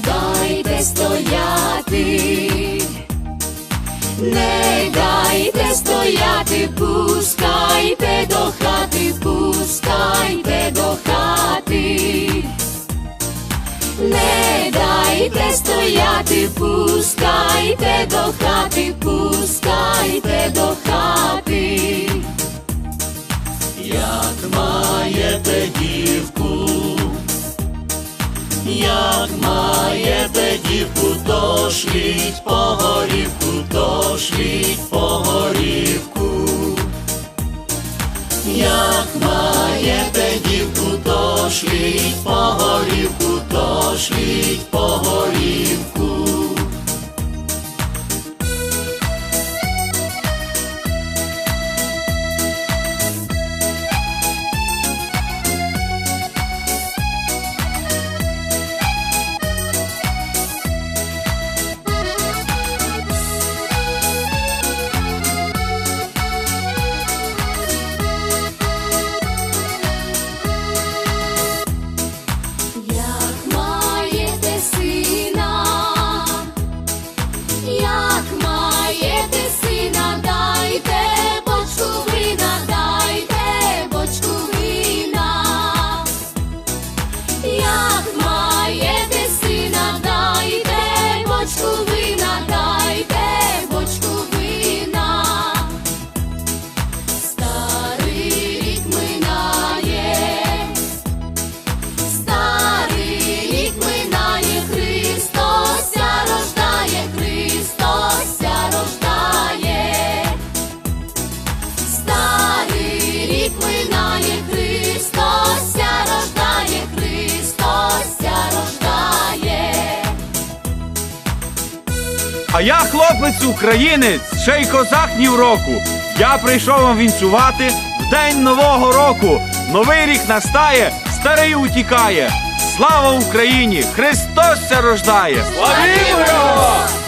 дайте стояти, не дайте стояти, пускайте до хати, пускайте до хати, не дайте стояти, пускайте до хати, пускайте до хати, як маєте. То шліть по горівку, то Як А я хлопець українець, ще й козак ні в року. Я прийшов вам вінчувати в день нового року. Новий рік настає, старий утікає. Слава Україні! Христос ся рождає! Славімо!